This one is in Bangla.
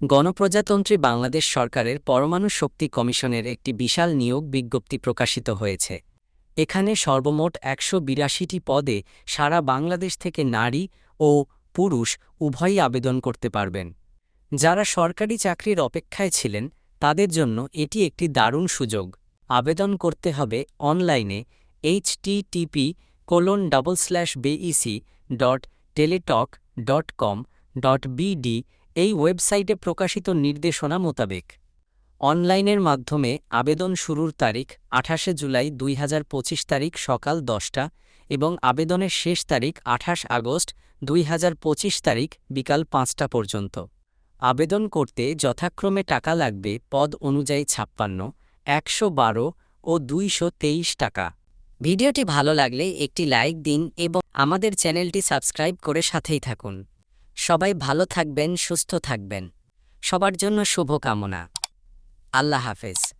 গণপ্রজাতন্ত্রী বাংলাদেশ সরকারের পরমাণু শক্তি কমিশনের একটি বিশাল নিয়োগ বিজ্ঞপ্তি প্রকাশিত হয়েছে। এখানে সর্বমোট একশো বিরাশিটি পদে সারা বাংলাদেশ থেকে নারী ও পুরুষ উভয়ই আবেদন করতে পারবেন। যারা সরকারি চাকরির অপেক্ষায় ছিলেন, তাদের জন্য এটি একটি দারুণ সুযোগ। আবেদন করতে হবে অনলাইনে HTTP colon double slash BEC dot Teletalk dot com dot BD এই ওয়েবসাইটে প্রকাশিত নির্দেশনা মোতাবেক। অনলাইনের মাধ্যমে আবেদন শুরুর তারিখ আঠাশে জুলাই দুই হাজার পঁচিশ তারিখ সকাল দশটা এবং আবেদনের শেষ তারিখ আঠাশ আগস্ট দুই হাজার পঁচিশ তারিখ বিকাল পাঁচটা পর্যন্ত। আবেদন করতে যথাক্রমে টাকা লাগবে পদ অনুযায়ী ছাপ্পান্ন, একশো ও দুইশো তেইশ টাকা। ভিডিওটি ভালো লাগলে একটি লাইক দিন এবং আমাদের চ্যানেলটি সাবস্ক্রাইব করে সাথেই থাকুন। সবাই ভালো থাকবেন সুস্থ থাকবেন। সবার জন্য শুভকামনা। আল্লাহ হাফেজ।